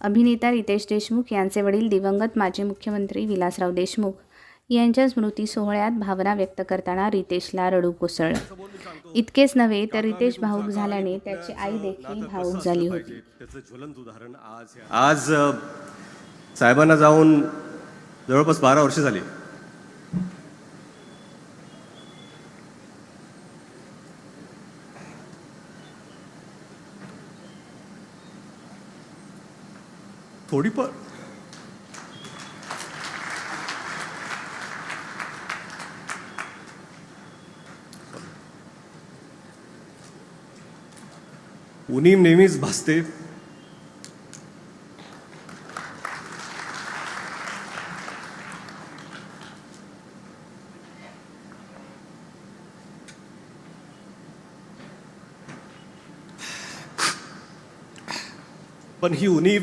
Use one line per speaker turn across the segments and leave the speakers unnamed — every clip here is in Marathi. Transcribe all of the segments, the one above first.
अभिनेता रितेश देशमुख यांचे वडील दिवंगत माजी मुख्यमंत्री विलासराव देशमुख यांच्या स्मृती सोहळ्यात भावना व्यक्त करताना रितेशला रडू कोसळलं. इतकेच नव्हे तर रितेश भाऊक झाल्याने त्याची आई देखील भाऊक झाली होती.
त्याचं ज्वलंत उदाहरण आज साहेबांना जाऊन जवळपास बारा वर्ष झाली. थोडीफार. पण उनीम नेहमीच भासते. पण ही उणीव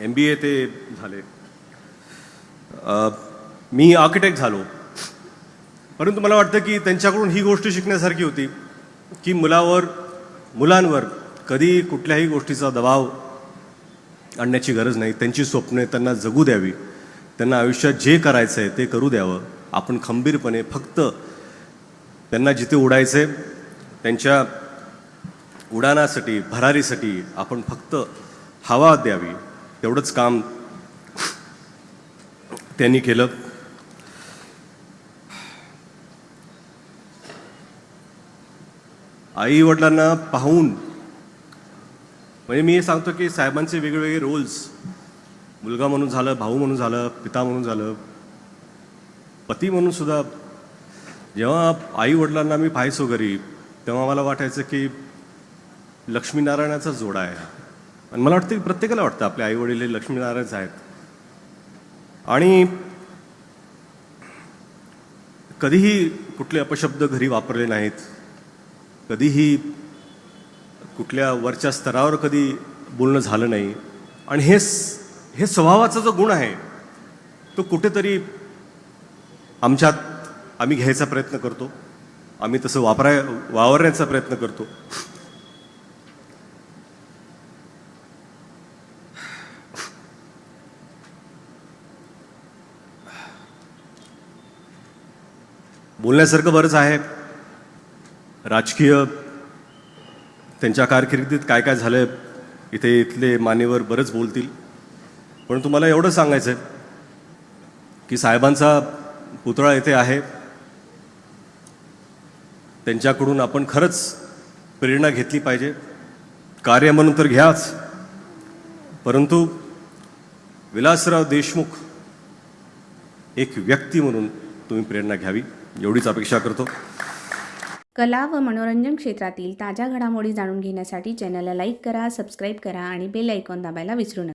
एम बी ए ते झाले. मी आर्किटेक्ट झालो. परंतु मला वाटतं की त्यांच्याकडून ही गोष्ट शिकण्यासारखी होती की मुलावर मुलांवर कधी कुठल्याही गोष्टीचा दबाव आणण्याची गरज नाही. त्यांची स्वप्ने त्यांना जगू द्यावी. त्यांना आयुष्यात जे करायचं आहे ते करू द्यावं. आपण खंबीरपणे फक्त त्यांना जिथे उडायचं आहे त्यांच्या उडाणासाठी भरारीसाठी आपण फक्त हवा द्यावी. तेवढंच काम त्यांनी केलं. आई वडिलांना पाहून म्हणजे मी हे सांगतो की साहेबांचे वेगवेगळे रोल्स मुलगा म्हणून झालं भाऊ म्हणून झालं पिता म्हणून झालं पती म्हणून सुद्धा. जेव्हा आई वडिलांना मी पाहायचो घरी तेव्हा मला वाटायचं की लक्ष्मीनारायणाचा जोडा आहे आणि मला वाटतं की प्रत्येकाला वाटतं आपले आई वडील हे लक्ष्मीनारायणच आहेत. आणि कधीही कुठले अपशब्द घरी वापरले नाहीत कधीही कुठल्या वरच्या स्तरावर कधी बोलणं झालं नाही. आणि हे हे स्वभावाचा जो गुण आहे तो कुठेतरी आमच्यात आम्ही घ्यायचा प्रयत्न करतो. आम्ही तसं वापराय वावरण्याचा प्रयत्न करतो. बोलण्यासारखं बरंच आहे. राजकीय त्यांच्या कारकिर्दीत काय काय झालं इथे इथले मान्यवर बरंच बोलतील. पण तुम्हाला एवढं सांगायचं आहे की साहेबांचा पुतळा इथे आहे. त्यांच्याकडून आपण खरंच प्रेरणा घेतली पाहिजे. कार्य म्हणून तर घ्याच. परंतु विलासराव देशमुख एक व्यक्ती म्हणून तुम्ही प्रेरणा घ्यावी. एवढीच अपेक्षा करतो.
कला व मनोरंजन क्षेत्रातील ताज्या घडामोडी जाणून घेण्यासाठी चॅनलला लाईक करा सबस्क्राईब करा आणि बेल ऐकॉन दाबायला विसरू नका.